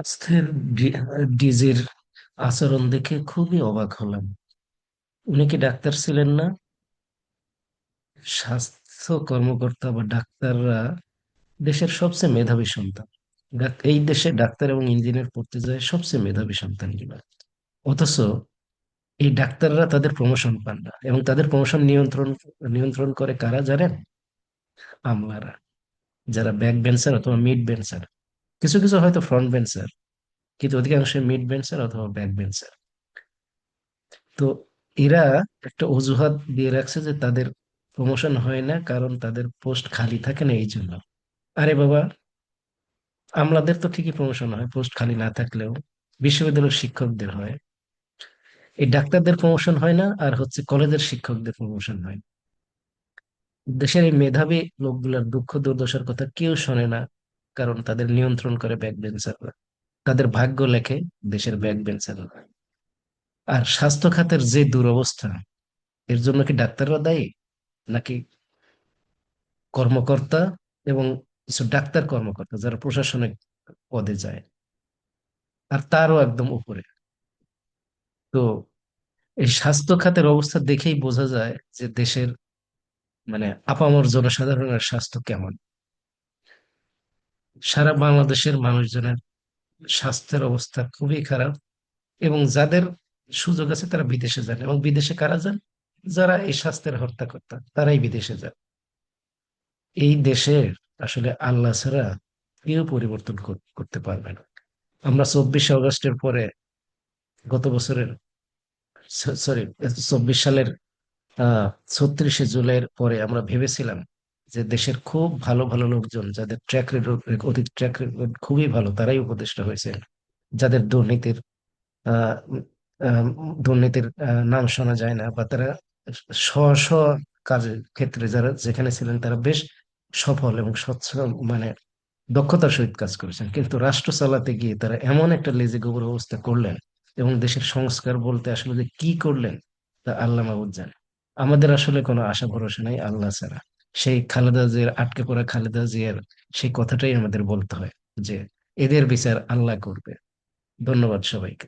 আজকের ডিজির আচরণ দেখে খুবই অবাক হলাম। উনি কি ডাক্তার ছিলেন না? স্বাস্থ্য কর্মকর্তা বা ডাক্তাররা দেশের সবচেয়ে মেধাবী সন্তান। এই দেশে ডাক্তার এবং ইঞ্জিনিয়ার পড়তে যায় সবচেয়ে মেধাবী সন্তান সন্তানগুলো। অথচ এই ডাক্তাররা তাদের প্রমোশন পান না এবং তাদের প্রমোশন নিয়ন্ত্রণ নিয়ন্ত্রণ করে কারা জানেন? আমলারা। যারা ব্যাক বেঞ্চার অথবা মিড বেঞ্চার কিছু কিছু হয়তো ফ্রন্ট বেঞ্চার কিন্তু অধিকাংশ মিড বেঞ্চার অথবা ব্যাক বেঞ্চার তো এরা একটা অজুহাত দিয়ে রাখছে যে তাদের প্রমোশন হয় না, কারণ তাদের পোস্ট খালি থাকে না এই জন্য আরে বাবা, আমলাদের তো ঠিকই প্রমোশন হয় পোস্ট খালি না থাকলেও। বিশ্ববিদ্যালয়ের শিক্ষকদের হয়। এই ডাক্তারদের প্রমোশন হয় না, আর হচ্ছে কলেজের শিক্ষকদের প্রমোশন হয়। দেশের এই মেধাবী লোকগুলোর দুঃখ দুর্দশার কথা কেউ শোনে না। কারণ তাদের নিয়ন্ত্রণ করে ব্যাক বেঞ্চাররা তাদের ভাগ্য লেখে দেশের ব্যাক বেঞ্চাররা আর স্বাস্থ্য খাতের যে দুরবস্থা, এর জন্য কি ডাক্তাররা দায়ী? নাকি কর্মকর্তা এবং কিছু ডাক্তার কর্মকর্তা যারা প্রশাসনিক পদে যায়? আর তারও একদম উপরে। তো এই স্বাস্থ্য খাতের অবস্থা দেখেই বোঝা যায় যে দেশের মানে আপামর জনসাধারণের স্বাস্থ্য কেমন। সারা বাংলাদেশের মানুষজনের স্বাস্থ্যের অবস্থা খুবই খারাপ এবং যাদের সুযোগ আছে তারা বিদেশে যান এবং বিদেশে কারা যান? যারা এই স্বাস্থ্যের হর্তাকর্তা, তারাই বিদেশে যান। এই দেশের আসলে আল্লাহ ছাড়া কেউ পরিবর্তন করতে পারবে না। আমরা চব্বিশে অগস্টের পরে গত বছরের সরি, চব্বিশ সালের, আহ, ছত্রিশে জুলাইয়ের পরে আমরা ভেবেছিলাম যে দেশের খুব ভালো ভালো লোকজন যাদের ট্র্যাক রেকর্ড অতীত ট্র্যাক রেকর্ড খুবই ভালো, তারাই উপদেষ্টা হয়েছে যাদের দুর্নীতির দুর্নীতির নাম শোনা যায় না বা তারা স্ব স্ব কাজের ক্ষেত্রে যারা যেখানে ছিলেন তারা বেশ সফল এবং স্বচ্ছ মানে দক্ষতার সহিত কাজ করেছেন। কিন্তু রাষ্ট্র চালাতে গিয়ে তারা এমন একটা লেজে গোবর অবস্থা করলেন এবং দেশের সংস্কার বলতে আসলে যে কি করলেন তা আল্লাহ মাহবুদ জানে। আমাদের আসলে কোনো আশা ভরসা নাই, আল্লাহ ছাড়া। সেই খালেদা জিয়ার, আটকে পড়া খালেদা জিয়ার সেই কথাটাই আমাদের বলতে হয় যে এদের বিচার আল্লাহ করবে। ধন্যবাদ সবাইকে।